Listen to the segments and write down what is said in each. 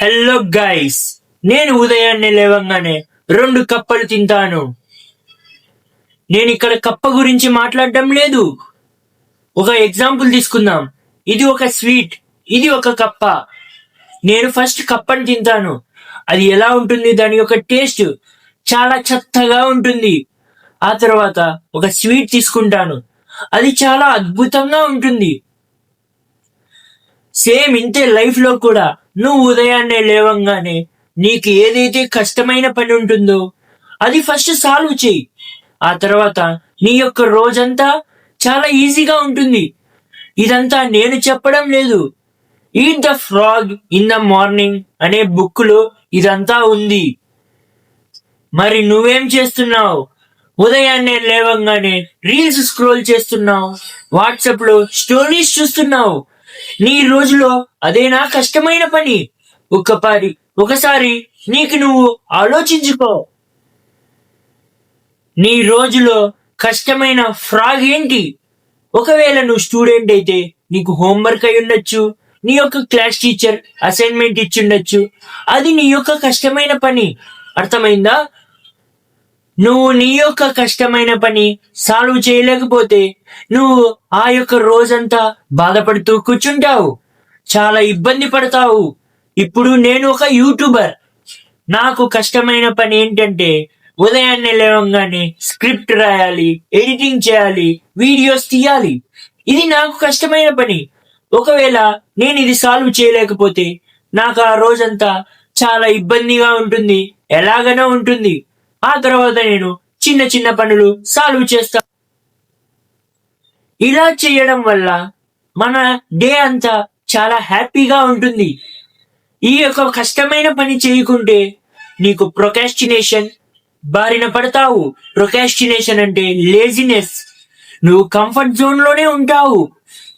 Hello guys నేను ఉదయాన్నే లేవంగానే రెండు కప్పలు తింటాను. నేను ఇక్కడ కప్ప గురించి మాట్లాడడం లేదు. ఒక ఎగ్జాంపుల్ తీసుకుందాం. ఇది ఒక స్వీట్ ఇది ఒక కప్ప. నేను ఫస్ట్ కప్పని తింటాను. అది ఎలా ఉంటుంది? దాని యొక్క టేస్ట్ చాలా చెత్తగా ఉంటుంది. ఆ తర్వాత ఒక స్వీట్ తీసుకుంటాను. అది చాలా అద్భుతంగా ఉంటుంది. సేమ్ ఇంతే లైఫ్లో కూడా. నువ్వు ఉదయాన్నే లేవంగానే నీకు ఏదైతే కష్టమైన పని ఉంటుందో అది ఫస్ట్ సాల్వ్ చేయి. ఆ తర్వాత నీ యొక్క రోజంతా చాలా ఈజీగా ఉంటుంది. ఇదంతా నేను చెప్పడం లేదు. Eat the frog in the morning అనే బుక్లో ఇదంతా ఉంది. మరి నువ్వేం చేస్తున్నావు? ఉదయాన్నే లేవంగానే రీల్స్ స్క్రోల్ చేస్తున్నావు? వాట్సాప్లో స్టోరీస్ చూస్తున్నావు? నీ రోజులో అదేనా కష్టమైన పని. ఒక్కపారి ఒకసారి నీకు నువ్వు ఆలోచించుకో. నీ రోజులో కష్టమైన ఫ్రాగ్ ఏంటి? ఒకవేళ నువ్వు స్టూడెంట్ అయితే నీకు హోంవర్క్ అయి ఉండొచ్చు నీ యొక్క క్లాస్ టీచర్ అసైన్మెంట్ ఇచ్చి ఉండొచ్చు. అది నీ యొక్క కష్టమైన పని. అర్థమైందా? నువ్వు నీ యొక్క కష్టమైన పని సాల్వ్ చేయలేకపోతే నువ్వు ఆ యొక్క రోజంతా బాధపడుతూ కూర్చుంటావు. చాలా ఇబ్బంది పడతావు. ఇప్పుడు నేను ఒక యూట్యూబర్. నాకు కష్టమైన పని ఏంటంటే ఉదయాన్నే లేవగానే స్క్రిప్ట్ రాయాలి ఎడిటింగ్ చేయాలి వీడియోస్ తీయాలి. ఇది నాకు కష్టమైన పని. ఒకవేళ నేను ఇది సాల్వ్ చేయలేకపోతే నాకు ఆ రోజంతా చాలా ఇబ్బందిగా ఉంటుంది ఎలాగనో ఉంటుంది. ఆ తర్వాత నేను చిన్న చిన్న పనులు సాల్వ్ చేస్తా. ఇలా చేయడం వల్ల మన డే అంతా చాలా హ్యాపీగా ఉంటుంది. ఈ యొక్క కష్టమైన పని చేయకుంటే నీకు ప్రొకాస్టినేషన్ బారిన పడతావు. ప్రొకాస్టినేషన్ అంటే లేజినెస్. నువ్వు కంఫర్ట్ జోన్లోనే ఉంటావు.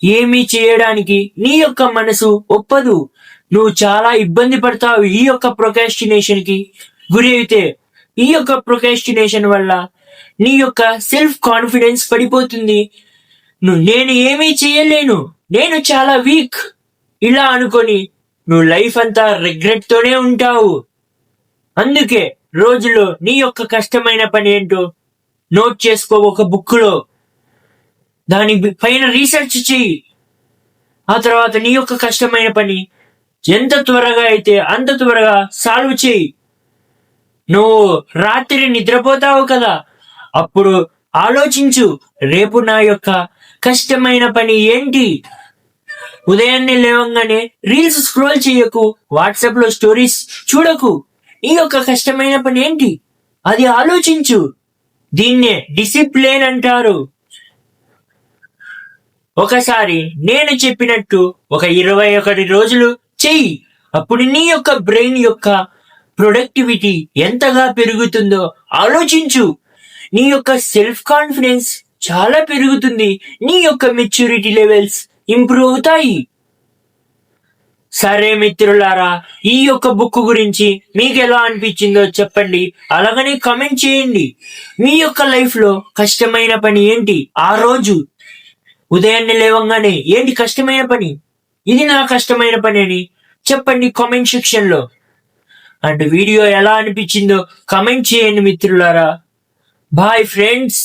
ఏమీ చేయడానికి నీ యొక్క మనసు ఒప్పదు. నువ్వు చాలా ఇబ్బంది పడతావు ఈ యొక్క ప్రొకాస్టినేషన్కి గురి అయితే ఈ యొక్క ప్రొకాస్టినేషన్ వల్ల నీ యొక్క సెల్ఫ్ కాన్ఫిడెన్స్ పడిపోతుంది. నువ్వు నేను ఏమీ చేయలేను. నేను చాలా వీక్ ఇలా అనుకొని నువ్వు లైఫ్ అంతా రిగ్రెట్ తోనే ఉంటావు. అందుకే రోజులో నీ యొక్క కష్టమైన పని ఏంటో నోట్ చేసుకో ఒక బుక్లో దాని పైన రీసెర్చ్ చెయ్యి. ఆ తర్వాత నీ యొక్క కష్టమైన పని ఎంత త్వరగా అయితే అంత త్వరగా సాల్వ్ చేయి నువ్వు రాత్రి నిద్రపోతావు కదా. అప్పుడు ఆలోచించు రేపు నా యొక్క కష్టమైన పని ఏంటి? ఉదయాన్నే లేవంగానే రీల్స్ స్క్రోల్ చేయకు వాట్సాప్లో స్టోరీస్ చూడకు. ఈ యొక్క కష్టమైన పని ఏంటి? అది ఆలోచించు. దీన్నే డిసిప్లిన్ అంటారు. ఒకసారి నేను చెప్పినట్టు ఒక ఇరవై ఒకటి రోజులు చెయ్యి. అప్పుడు నీ యొక్క బ్రెయిన్ యొక్క ప్రొడక్టివిటీ ఎంతగా పెరుగుతుందో ఆలోచించు. నీ యొక్క సెల్ఫ్ కాన్ఫిడెన్స్ చాలా పెరుగుతుంది. నీ యొక్క మెచ్యూరిటీ లెవెల్స్ ఇంప్రూవ్ అవుతాయి. సరే మిత్రులారా ఈ యొక్క బుక్ గురించి మీకు ఎలా అనిపించిందో చెప్పండి. అలాగనే కమెంట్ చేయండి. మీ యొక్క లైఫ్లో కష్టమైన పని ఏంటి? ఆ రోజు ఉదయాన్నే లేవంగానే ఏంటి కష్టమైన పని? ఇది నా కష్టమైన పని అని చెప్పండి కామెంట్ సెక్షన్లో. అండ్ వీడియో ఎలా అనిపించిందో కమెంట్ చేయండి మిత్రులారా. Bye friends